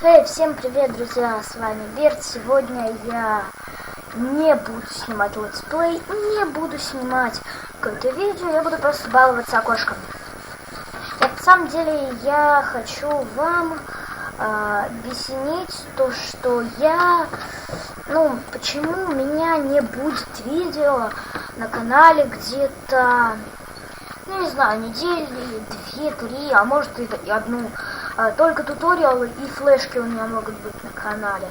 Эй, всем привет, друзья, с вами Берт. Сегодня я не буду снимать летсплей, не буду снимать какое-то видео, я буду просто баловаться окошком. На самом деле я хочу вам э, объяснить то, что я, ну, почему у меня не будет видео на канале где-то, ну, не знаю, недели, две, три, а может и одну а, только туториалы и флешки у меня могут быть на канале.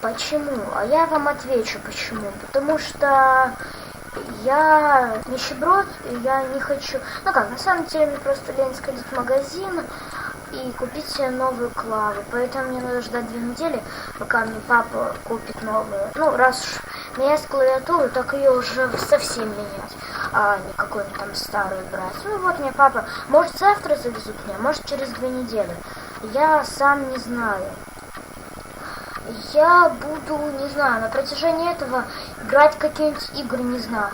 Почему? А я вам отвечу почему. Потому что я нищеброд, и я не хочу... Ну как, на самом деле мне просто лень сходить в магазин и купить себе новую клаву. Поэтому мне надо ждать две недели, пока мне папа купит новую. Ну, раз уж менять клавиатуру, так ее уже совсем менять, а не какую-нибудь там старую брать. Ну вот мне папа, может завтра завезут мне, может через две недели. Я сам не знаю. Я буду, не знаю, на протяжении этого играть какие-нибудь игры, не знаю.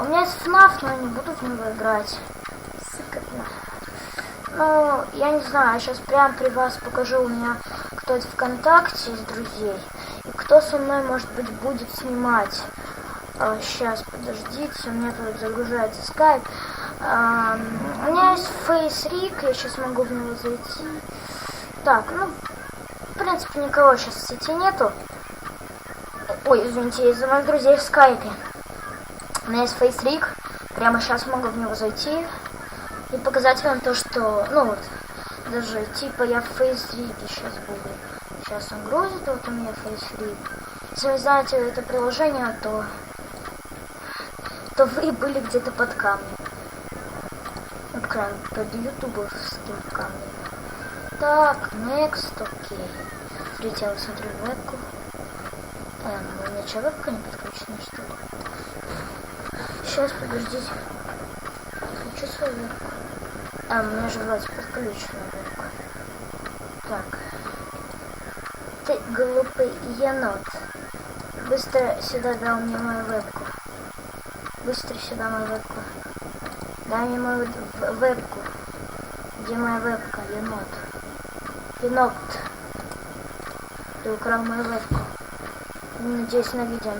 У меня есть FNAF, но я не буду в него играть. Сыкотно. Ну, я не знаю, сейчас прям при вас покажу у меня кто-то ВКонтакте из друзей. И кто со мной, может быть, будет снимать. А, сейчас, подождите, у меня тут загружается скайп. А, у меня есть фейсрик, я сейчас могу в него зайти. Так, ну, в принципе, никого сейчас в сети нету. Ой, извините, из-за моих друзей в скайпе. У меня есть фейсрик. Прямо сейчас могу в него зайти и показать вам то, что, ну вот, даже типа я в фейсрике сейчас буду. Сейчас он грузит, вот у меня фейсрик. Если вы знаете это приложение, то, то вы были где-то под камнем. Кран под ютубовским камнем. Так, next, окей. Вот смотрю вебку. Эм, у меня что, вебка не подключена, что ли? Сейчас, подождите. Включу свою вебку. А, у меня же вроде подключена вебка. Так. Ты глупый енот. Быстро сюда дал мне мою вебку. Быстро сюда мою вебку. Дай мне мою вебку. Где моя вебка, енот? Енот. Ты украл мою вебку. Надеюсь, на видео.